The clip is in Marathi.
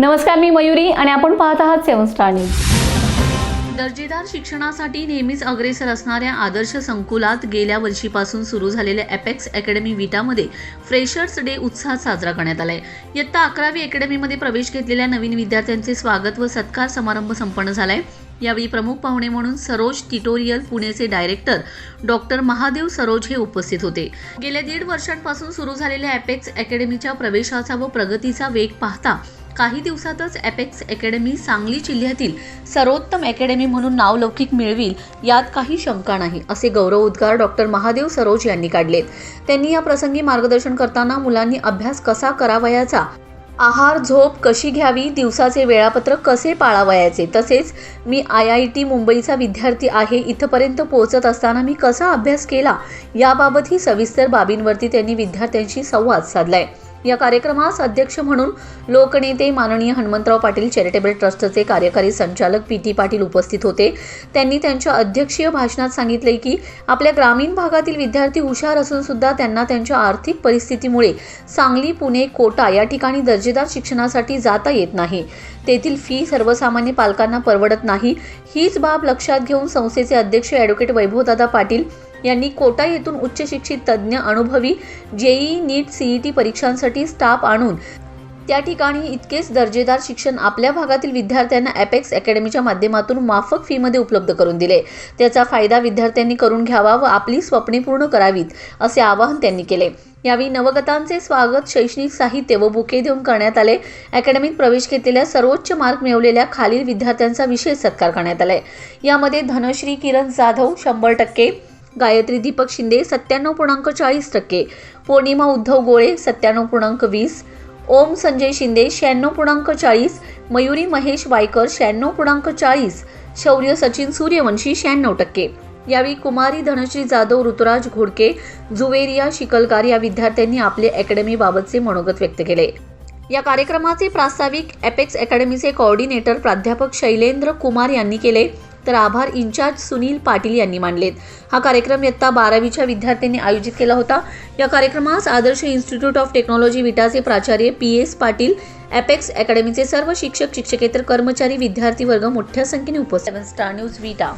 नमस्कार मी मयुरी आणि आपण पाहत आहात सेवन स्टार न्यूज. दर्जेदार शिक्षणासाठी नेहमीच अग्रेसर असणाऱ्या आदर्श संकुलात गेल्या वर्षीपासून सुरू झालेल्या एपेक्स अकॅडमी विटामध्ये फ्रेशर्स डे उत्साहात साजरा करण्यात आलाय. इयत्ता अकरावी अकॅडमीमध्ये प्रवेश घेतलेल्या नवीन विद्यार्थ्यांचे स्वागत व सत्कार समारंभ संपन्न झालाय. यावेळी प्रमुख पाहुणे म्हणून सरोज ट्युटोरियल पुणेचे डायरेक्टर डॉक्टर महादेव सरोज हे उपस्थित होते. गेल्या दीड वर्षांपासून सुरू झालेल्या ॲपेक्स अकॅडमीच्या प्रवेशाचा व प्रगतीचा वेग पाहता काही दिवसातच एपेक्स अकॅडमी सांगली जिल्ह्यातील सर्वोत्तम अकॅडमी म्हणून नावलौकिक मिळवी यात काही शंका नाही असे गौरव उद्गार डॉक्टर महादेव सरोज यांनी काढलेत. त्यांनी या प्रसंगी मार्गदर्शन करताना मुलांनी अभ्यास कसा करावयाचा आहार झोप कशी घ्यावी दिवसाचे वेळापत्रक कसे पाळावयाचे? तसेच मी आय आय टी मुंबईचा विद्यार्थी आहे इथपर्यंत पोहोचत असताना मी कसा अभ्यास केला? याबाबतही सविस्तर बाबींवरती त्यांनी विद्यार्थ्यांशी संवाद साधलाय. या कार्यक्रमास अध्यक्ष म्हणून लोकनेते माननीय हनुमंतराव पाटील चॅरिटेबल ट्रस्टचे कार्यकारी संचालक पी टी पाटील उपस्थित होते. त्यांनी त्यांच्या अध्यक्षीय भाषणात सांगितले की आपल्या ग्रामीण भागातील विद्यार्थी हुशार असून सुद्धा त्यांना त्यांच्या आर्थिक परिस्थितीमुळे सांगली पुणे कोटा या ठिकाणी दर्जेदार शिक्षणासाठी जाता येत नाही. तेथील फी सर्वसामान्य पालकांना परवडत नाही. हीच बाब लक्षात घेऊन संस्थेचे अध्यक्ष ॲडव्होकेट वैभवदादा पाटील यांनी कोटा येथून उच्च शिक्षित तज्ज्ञ अनुभवी जेई नीट सीईटी परीक्षांसाठी स्टाफ आणून त्या ठिकाणी इतकेच दर्जेदार शिक्षण आपल्या भागातील विद्यार्थ्यांना ॲपेक्स अकॅडमीच्या माध्यमातून माफक फीमध्ये उपलब्ध करून दिले. त्याचा फायदा विद्यार्थ्यांनी करून घ्यावा व आपली स्वप्ने पूर्ण करावीत असे आवाहन त्यांनी केले. यावेळी नवगतांचे स्वागत शैक्षणिक साहित्य व बुके देऊन करण्यात आले. अकॅडमीत प्रवेश घेतलेल्या सर्वोच्च मार्क मिळवलेल्या खालील विद्यार्थ्यांचा विशेष सत्कार करण्यात आलाय. यामध्ये धनश्री किरण जाधव शंभर टक्के गायत्री दीपक शिंदे सत्त्याण्णव पूर्णांक चाळीस टक्के. पौर्णिमा उद्धव गोळे सत्त्याण्णव पूर्णांक वीस. ओम संजय शिंदे शहाण्णव पूर्णांक चाळीस. मयुरी महेश वायकर शहाण्णव पूर्णांक चाळीस. शौर्य सचिन सूर्यवंशी शहाण्णव टक्के. यावेळी कुमारी धनश्री जाधव ऋतुराज घोडके जुवेरिया शिकलकार या विद्यार्थ्यांनी आपले अकॅडमीबाबतचे मनोगत व्यक्त केले. या कार्यक्रमाचे प्रास्ताविक एपेक्स अकॅडमीचे कोऑर्डिनेटर प्राध्यापक शैलेंद्र कुमार यांनी केले. तर आभार इन्चार्ज सुनील पाटील यांनी मानलेत. हा कार्यक्रम इयत्ता बारावीच्या विद्यार्थ्यांनी आयोजित केला होता. या कार्यक्रमास आदर्श इन्स्टिट्यूट ऑफ टेक्नॉलॉजी विटाचे प्राचार्य पी एस पाटील एपेक्स अकॅडमीचे सर्व शिक्षक शिक्षकेतर कर्मचारी विद्यार्थी वर्ग मोठ्या संख्येने उपस्थित स्टार न्यूज विटा.